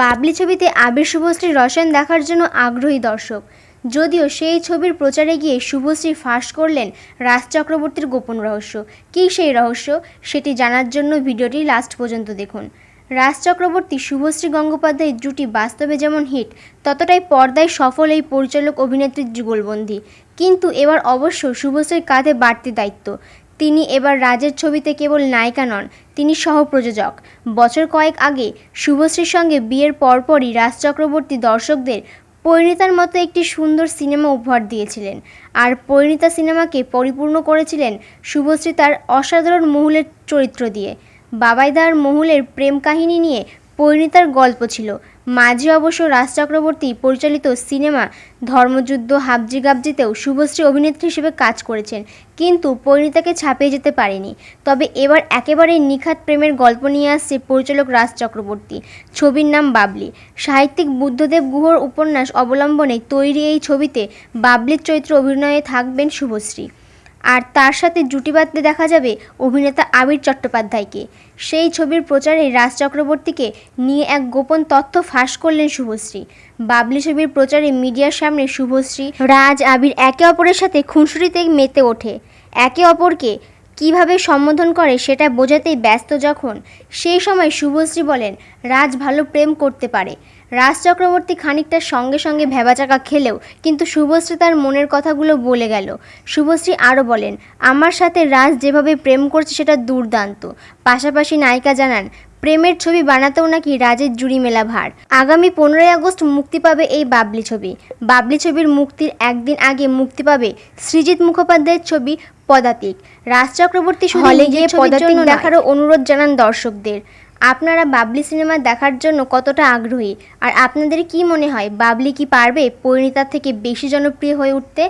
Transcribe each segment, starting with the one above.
বাবলি ছবিতে আবির শুভশ্রীর রসায়ন দেখার জন্য আগ্রহী দর্শক। যদিও সেই ছবির প্রচারে গিয়ে শুভশ্রী ফাঁস করলেন রাজ চক্রবর্তীর গোপন রহস্য। কী সেই রহস্য, সেটি জানার জন্য ভিডিওটি লাস্ট পর্যন্ত দেখুন। রাজ চক্রবর্তী, শুভশ্রী গঙ্গোপাধ্যায়ের জুটি বাস্তবে যেমন হিট, ততটাই পর্দায় সফল এই পরিচালক অভিনেত্রীর যুগলবন্দি। কিন্তু এবার অবশ্য শুভশ্রীর কাঁধে বাড়তি দায়িত্ব। তিনি এবার রাজের ছবিতে কেবল নায়িকা নন, তিনি সহপ্রযোজক। বছর কয়েক আগে শুভশ্রীর সঙ্গে বিয়ের পরপরই রাজ চক্রবর্তী দর্শকদের পরিণীতার মতো একটি সুন্দর সিনেমা উপহার দিয়েছিলেন। আর পরিণীতা সিনেমাকে পরিপূর্ণ করেছিলেন শুভশ্রী তার অসাধারণ মহুলের চরিত্র দিয়ে। বাবাইদার মহুলের প্রেম কাহিনী নিয়ে পরিণীতার গল্প ছিল। মাঝে অবশ্য রাজ চক্রবর্তী পরিচালিত সিনেমা ধর্মযুদ্ধ হাবজি গাবজিতেও শুভশ্রী অভিনেত্রী হিসেবে কাজ করেছেন, কিন্তু পরিণীতাকে ছাপিয়ে যেতে পারেনি। তবে এবার একেবারে নিখাত প্রেমের গল্প নিয়ে আসছে পরিচালক রাজ চক্রবর্তী। ছবির নাম বাবলি। সাহিত্যিক বুদ্ধদেব গুহর উপন্যাস অবলম্বনে তৈরি এই ছবিতে বাবলির চরিত্র অভিনয়ে থাকবেন শুভশ্রী। আর তার সাথে জুটি বাঁধতে দেখা যাবে অভিনেতা আবির চট্টোপাধ্যায়কে। সেই ছবির প্রচারে রাজ চক্রবর্তীকে নিয়ে এক গোপন তথ্য ফাঁস করলেন শুভশ্রী। বাবলি ছবির প্রচারে মিডিয়ার সামনে শুভশ্রী, রাজ, আবির একে অপরের সাথে খুনসুটিতে মেতে ওঠে। একে অপরকে কীভাবে সম্বোধন করে সেটা বোঝাতেই ব্যস্ত যখন, সেই সময় শুভশ্রী বলেন, রাজ ভালো প্রেম করতে পারে। রাজ চক্রবর্তী খানিকটা সঙ্গে সঙ্গে ভেবাচাকা খেলেও কিন্তু শুভশ্রী তার মনের কথাগুলো বলে গেল। শুভশ্রী আরও বলেন, আমার সাথে রাজ যেভাবে প্রেম করছে সেটা দুর্দান্ত। পাশাপাশি নায়িকা জানান, প্রেমের ছবি বানাতেও নাকি রাজের জুড়ি মেলা ভার। আগামী পনেরোই আগস্ট মুক্তি পাবে এই বাবলি ছবি। বাবলি ছবির মুক্তির একদিন আগে মুক্তি পাবে সৃজিত মুখোপাধ্যায়ের ছবি পদাতিক। রাজ চক্রবর্তী হলে গিয়ে পদাতিক দেখারও অনুরোধ জানান দর্শকদের। আপনারা বাবলি সিনেমা দেখার জন্য কতটা আগ্রহী? আর আপনাদের কি মনে হয় বাবলি কি পারবে পরিণীতার থেকে বেশি জনপ্রিয় হয়ে উঠতে?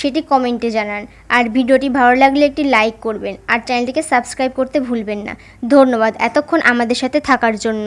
সেটি কমেন্টে জানান। আর ভিডিওটি ভালো লাগলে একটি লাইক করবেন। আর চ্যানেলটিকে সাবস্ক্রাইব করতে ভুলবেন না। ধন্যবাদ এতক্ষণ আমাদের সাথে থাকার জন্য।